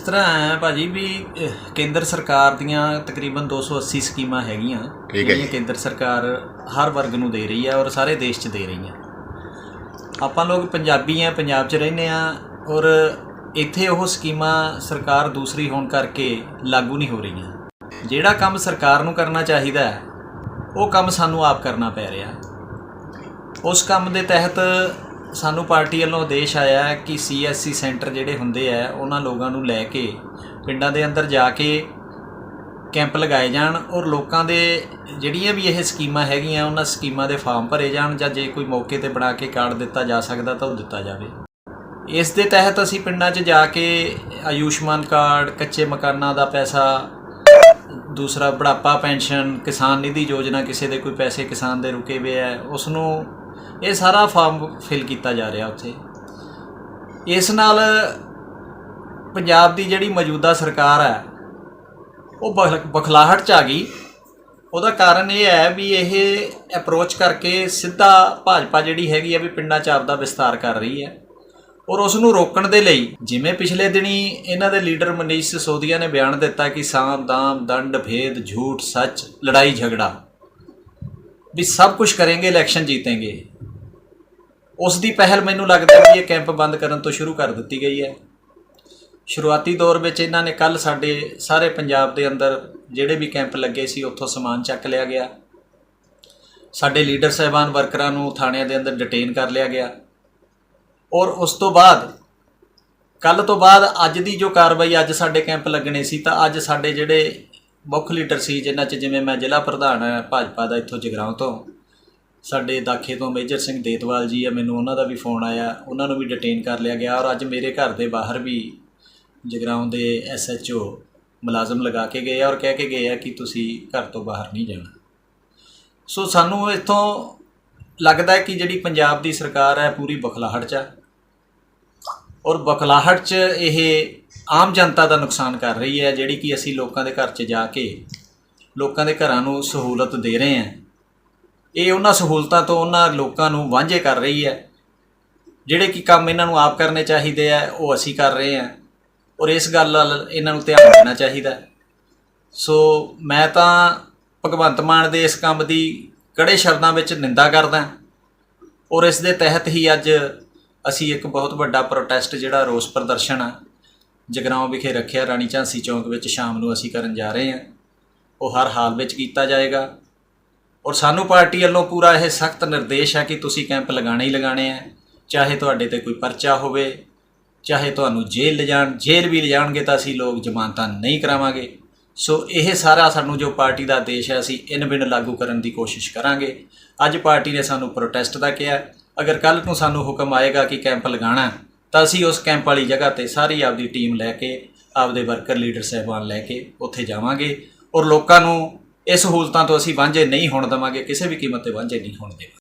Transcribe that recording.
ਤਰ੍ਹਾਂ ਹੈ ਭਾਜੀ ਵੀ ਕੇਂਦਰ ਸਰਕਾਰ ਦੀਆਂ ਤਕਰੀਬਨ 280 ਸਕੀਮਾਂ ਹੈਗੀਆਂ ਜਿਹੜੀਆਂ। ਕੇਂਦਰ ਸਰਕਾਰ ਹਰ ਵਰਗ ਨੂੰ ਦੇ ਰਹੀ ਹੈ ਔਰ ਸਾਰੇ ਦੇਸ਼ 'ਚ ਦੇ ਰਹੀ ਹੈ ਆਪਾਂ ਲੋਕ ਪੰਜਾਬੀ ਆ ਪੰਜਾਬ 'ਚ ਰਹਿੰਦੇ ਆ ਔਰ ਇੱਥੇ ਉਹ ਸਕੀਮਾਂ ਸਰਕਾਰ ਦੂਸਰੀ ਹੋਣ ਕਰਕੇ ਲਾਗੂ ਨਹੀਂ ਹੋ ਰਹੀਆਂ। ਜਿਹੜਾ ਕੰਮ ਸਰਕਾਰ ਨੂੰ ਕਰਨਾ ਚਾਹੀਦਾ ਹੈ ਉਹ ਕੰਮ ਸਾਨੂੰ ਆਪ ਕਰਨਾ ਪੈ ਰਿਹਾ। ਉਸ ਕੰਮ ਦੇ ਤਹਿਤ ਸਾਨੂੰ ਪਾਰਟੀ ਵੱਲੋਂ ਆਦੇਸ਼ ਆਇਆ ਹੈ ਕਿ ਸੀਐਸਸੀ ਸੈਂਟਰ ਜਿਹੜੇ ਹੁੰਦੇ ਆ, ਉਹਨਾਂ ਲੋਕਾਂ ਨੂੰ ਲੈ ਕੇ, ਪਿੰਡਾਂ ਦੇ ਅੰਦਰ ਜਾ ਕੇ ਕੈਂਪ ਲਗਾਏ ਜਾਣ ਔਰ ਲੋਕਾਂ ਦੇ ਜਿਹੜੀਆਂ ਵੀ ਇਹ ਸਕੀਮਾਂ ਹੈਗੀਆਂ, ਉਹਨਾਂ ਸਕੀਮਾਂ ਦੇ ਫਾਰਮ ਭਰੇ ਜਾਣ ਜਾਂ ਜੇ ਕੋਈ ਮੌਕੇ ਤੇ ਬਣਾ ਕੇ ਕਾਰਡ ਦਿੱਤਾ ਜਾ ਸਕਦਾ ਤਾਂ ਉਹ ਦਿੱਤਾ ਜਾਵੇ। ਇਸ ਦੇ ਤਹਿਤ ਅਸੀਂ ਪਿੰਡਾਂ 'ਚ ਜਾ ਕੇ ਆਯੁਸ਼ਮਾਨ ਕਾਰਡ, ਕੱਚੇ ਮਕਾਨਾਂ ਦਾ ਪੈਸਾ, ਦੂਸਰਾ ਬੁਢਾਪਾ ਪੈਨਸ਼ਨ, ਕਿਸਾਨ ਨਿਧੀ ਯੋਜਨਾ, ਕਿਸੇ ਦੇ ਕੋਈ ਪੈਸੇ ਕਿਸਾਨ ਦੇ ਰੁਕੇ ਹੋਏ ਹੈ ਉਸ ਨੂੰ ਇਹ ਸਾਰਾ ਫਾਰਮ ਫਿਲ ਕੀਤਾ ਜਾ ਰਿਹਾ ਉੱਥੇ। ਇਸ ਨਾਲ ਪੰਜਾਬ ਦੀ ਜਿਹੜੀ ਮੌਜੂਦਾ ਸਰਕਾਰ ਹੈ, ਉਹ ਬਖ- ਬਖਲਾਹਟ ਚ ਆ ਗਈ। ਉਹਦਾ ਕਾਰਨ ਇਹ ਹੈ ਵੀ ਇਹ ਅਪਰੋਚ ਕਰਕੇ ਸਿੱਧਾ ਭਾਜਪਾ ਜਿਹੜੀ ਹੈਗੀ ਆ ਵੀ ਪਿੰਡਾਂ 'ਚ ਆਪਦਾ ਵਿਸਤਾਰ ਕਰ ਰਹੀ ਹੈ। ਔਰ ਉਸ ਨੂੰ ਰੋਕਣ ਦੇ ਲਈ ਜਿਵੇਂ ਪਿਛਲੇ ਦਿਨੀ ਇਹਨਾਂ ਦੇ ਲੀਡਰ ਮਨੀਸ਼ ਸਿਸੋਦੀਆ ਨੇ ਬਿਆਨ ਦਿੱਤਾ ਕਿ ਸਾਮ ਦਾਮ ਦੰਡ, ਭੇਦ, ਝੂਠ, ਸੱਚ ਲੜਾਈ ਝਗੜਾ ਵੀ ਸਭ ਕੁਝ ਕਰਾਂਗੇ ਇਲੈਕਸ਼ਨ ਜੀਤਾਂਗੇ। ਉਸ ਦੀ ਪਹਿਲ ਮੈਨੂੰ ਲੱਗਦਾ ਵੀ ਇਹ ਕੈਂਪ ਬੰਦ ਕਰਨ ਤੋਂ ਸ਼ੁਰੂ ਕਰ ਦਿੱਤੀ ਗਈ ਹੈ। ਸ਼ੁਰੂਆਤੀ ਦੌਰ ਵਿੱਚ ਇਹਨਾਂ ਨੇ ਕੱਲ ਸਾਡੇ ਸਾਰੇ ਪੰਜਾਬ ਦੇ ਅੰਦਰ ਜਿਹੜੇ ਵੀ ਕੈਂਪ ਲੱਗੇ ਸੀ, ਉੱਥੋਂ ਸਮਾਨ ਚੱਕ ਲਿਆ ਗਿਆ। ਸਾਡੇ ਲੀਡਰ ਸਹਿਬਾਨ ਵਰਕਰਾਂ ਨੂੰ ਥਾਣਿਆਂ ਦੇ ਅੰਦਰ ਡਿਟੇਨ ਕਰ ਲਿਆ ਗਿਆ। ਔਰ ਉਸ ਤੋਂ ਬਾਅਦ ਕੱਲ ਤੋਂ ਬਾਅਦ ਅੱਜ ਦੀ ਜੋ ਕਾਰਵਾਈ ਅੱਜ ਸਾਡੇ ਕੈਂਪ ਲੱਗਣੇ ਸੀ, ਤਾਂ ਅੱਜ ਸਾਡੇ ਜਿਹੜੇ ਮੁੱਖ ਲੀਡਰ ਸੀ, ਜਿਨ੍ਹਾਂ 'ਚ ਜਿਵੇਂ ਮੈਂ ਜ਼ਿਲ੍ਹਾ ਪ੍ਰਧਾਨ ਹੈ, ਭਾਜਪਾ ਦਾ ਇੱਥੋਂ ਜਗਰਾਉਂ ਤੋਂ। ਸਾਡੇ ਦਾਖੇ ਤੋਂ ਮੇਜਰ ਸਿੰਘ ਦੇਤਵਾਲ ਜੀ ਆ, ਮੈਨੂੰ ਉਹਨਾਂ ਦਾ ਵੀ ਫੋਨ ਆਇਆ, ਉਹਨਾਂ ਨੂੰ ਵੀ ਡਿਟੇਨ ਕਰ ਲਿਆ ਗਿਆ। ਔਰ ਅੱਜ ਮੇਰੇ ਘਰ ਦੇ ਬਾਹਰ ਵੀ ਜਗਰਾਉਂ ਦੇ ਐਸਐਚਓ ਮੁਲਾਜ਼ਮ ਲਗਾ ਕੇ ਗਏ ਆ ਔਰ ਕਹਿ ਕੇ ਗਏ ਆ ਕਿ ਤੁਸੀਂ ਘਰ ਤੋਂ ਬਾਹਰ ਨਹੀਂ ਜਾਣਾ। ਸੋ ਸਾਨੂੰ ਇੱਥੋਂ ਲੱਗਦਾ ਹੈ ਕਿ ਜਿਹੜੀ ਪੰਜਾਬ ਦੀ ਸਰਕਾਰ ਹੈ, ਪੂਰੀ ਬਖਲਾਹਟ 'ਚ ਹੈ ਔਰ ਬਖਲਾਹਟ 'ਚ ਇਹ ਆਮ ਜਨਤਾ ਦਾ ਨੁਕਸਾਨ ਕਰ ਰਹੀ ਹੈ, ਜਿਹੜੀ ਕਿ ਅਸੀਂ ਲੋਕਾਂ ਦੇ ਘਰ 'ਚ ਜਾ ਕੇ ਲੋਕਾਂ ਦੇ ਘਰਾਂ ਨੂੰ ਸਹੂਲਤ ਦੇ ਰਹੇ ਹਾਂ। ਇਹ ਉਹਨਾਂ ਸਹੂਲਤਾਂ ਤੋਂ ਉਹਨਾਂ ਲੋਕਾਂ ਨੂੰ ਵਾਂਝੇ ਕਰ ਰਹੀ ਹੈ। ਜਿਹੜੇ ਕਿ ਕੰਮ ਇਹਨਾਂ ਨੂੰ ਆਪ ਕਰਨੇ ਚਾਹੀਦੇ ਆ, ਉਹ ਅਸੀਂ ਕਰ ਰਹੇ ਹਾਂ। ਔਰ ਇਸ ਗੱਲ ਨਾਲ ਇਹਨਾਂ ਨੂੰ ਧਿਆਨ ਦੇਣਾ ਚਾਹੀਦਾ ਸੋ ਮੈਂ ਤਾਂ ਭਗਵੰਤ ਮਾਨ ਦੇ ਇਸ ਕੰਮ ਦੀ ਕੜੇ ਸ਼ਬਦਾਂ ਵਿੱਚ ਨਿੰਦਾ ਕਰਦਾ ਔਰ ਇਸ ਦੇ ਤਹਿਤ ਹੀ ਅੱਜ ਅਸੀਂ ਇੱਕ ਬਹੁਤ ਵੱਡਾ ਪ੍ਰੋਟੈਸਟ ਜਿਹੜਾ ਰੋਸ ਪ੍ਰਦਰਸ਼ਨ ਆ ਜਗਰਾਉਂ ਵਿਖੇ ਰੱਖਿਆ ਰਾਣੀ ਝਾਂਸੀ ਚੌਂਕ ਵਿੱਚ ਸ਼ਾਮ ਨੂੰ ਅਸੀਂ ਕਰਨ ਜਾ ਰਹੇ ਹਾਂ। ਉਹ ਹਰ ਹਾਲ ਵਿੱਚ ਕੀਤਾ ਜਾਏਗਾ। ਔਰ ਸਾਨੂੰ ਪਾਰਟੀ ਵੱਲੋਂ ਪੂਰਾ ਇਹ ਸਖਤ ਨਿਰਦੇਸ਼ ਹੈ ਕਿ ਤੁਸੀਂ ਕੈਂਪ ਲਗਾਣੇ ਹੀ ਲਗਾਣੇ ਆ ਚਾਹੇ ਤੁਹਾਡੇ ਤੇ ਕੋਈ ਪਰਚਾ ਹੋਵੇ, ਚਾਹੇ ਤੁਹਾਨੂੰ ਜੇਲ੍ਹ ਲਿਜਾਣ ਜੇਲ੍ਹ ਵੀ ਲਿਜਾਣਗੇ ਤਾਂ ਅਸੀਂ ਲੋਕ ਜ਼ਮਾਨਤਾਂ ਨਹੀਂ ਕਰਾਵਾਂਗੇ। ਸੋ ਇਹ ਸਾਰਾ ਸਾਨੂੰ ਜੋ ਪਾਰਟੀ ਦਾ ਆਦੇਸ਼ ਹੈ, ਅਸੀਂ ਇਨ ਬਿਨ ਲਾਗੂ ਕਰਨ ਦੀ ਕੋਸ਼ਿਸ਼ ਕਰਾਂਗੇ। ਅੱਜ ਪਾਰਟੀ ਨੇ ਸਾਨੂੰ ਪ੍ਰੋਟੈਸਟ ਦਾ ਕਿਹਾ। ਅਗਰ ਕੱਲ ਨੂੰ ਸਾਨੂੰ ਹੁਕਮ ਆਏਗਾ ਕਿ ਕੈਂਪ ਲਗਾਉਣਾ ਤਾਂ ਅਸੀਂ ਉਸ ਕੈਂਪ ਵਾਲੀ ਜਗ੍ਹਾ ਤੇ ਸਾਰੀ ਆਪਦੀ ਟੀਮ ਲੈ ਕੇ, ਆਪਦੇ ਵਰਕਰ ਲੀਡਰ ਸਹਿਬਾਨ ਲੈ ਕੇ ਉੱਥੇ ਜਾਵਾਂਗੇ ਔਰ ਲੋਕਾਂ ਨੂੰ ਇਹ ਸਹੂਲਤਾਂ ਤੋਂ ਅਸੀਂ ਵਾਂਝੇ ਨਹੀਂ ਹੋਣ ਦੇਵਾਂਗੇ, ਕਿਸੇ ਵੀ ਕੀਮਤ ਤੇ ਵਾਂਝੇ ਨਹੀਂ ਹੋਣ ਦੇਵਾਂਗੇ।